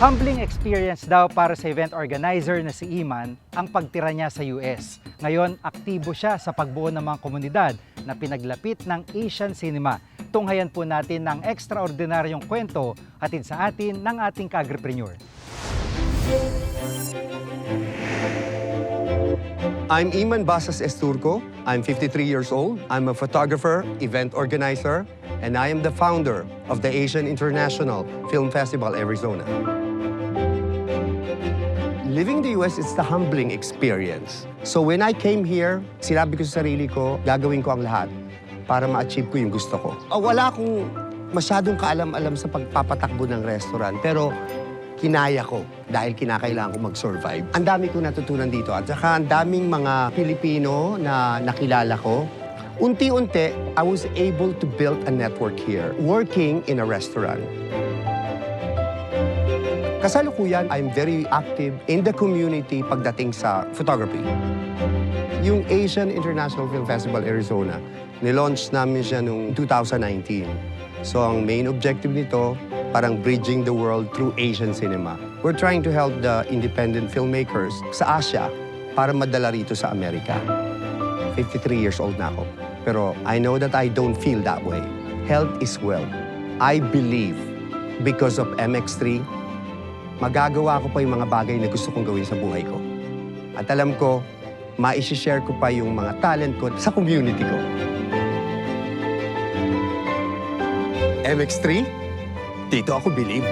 Humbling experience daw para sa event organizer na si Iman ang pagtira niya sa US. Ngayon, aktibo siya sa pagbuo ng mga komunidad na pinaglapit ng Asian cinema. Tunghayan po natin ng ekstraordinaryong kwento hatid sa atin ng ating ka-agripreneur. I'm Iman Basas Esturco. I'm 53 years old. I'm a photographer, event organizer, and I am the founder of the Asian International Film Festival Arizona. Living in the US is the humbling experience. So when I came here, sinabi ko sa sarili ko, gagawin ko ang lahat para ma-achieve ko yung gusto ko. Ah, wala akong masyadong kaalam-alam sa pagpapatakbo ng restaurant, pero kinaya ko dahil kinakailangan ko mag-survive. Ang dami ko natutunan dito at saka ang daming mga Pilipino na nakilala ko. Unti-unti, I was able to build a network here, working in a restaurant. Kasalukuyan, I'm very active in the community pagdating sa photography. Yung Asian International Film Festival Arizona, nilaunch namin siya noong 2019. So ang main objective nito, parang bridging the world through Asian cinema. We're trying to help the independent filmmakers sa Asia para madala rito sa Amerika. 53 years old na ako. Pero I know that I don't feel that way. Health is wealth. I believe because of MX3, magagawa ko pa yung mga bagay na gusto kong gawin sa buhay ko. At alam ko, maisishare ko pa yung mga talent ko sa community ko. MX3, dito ako believe.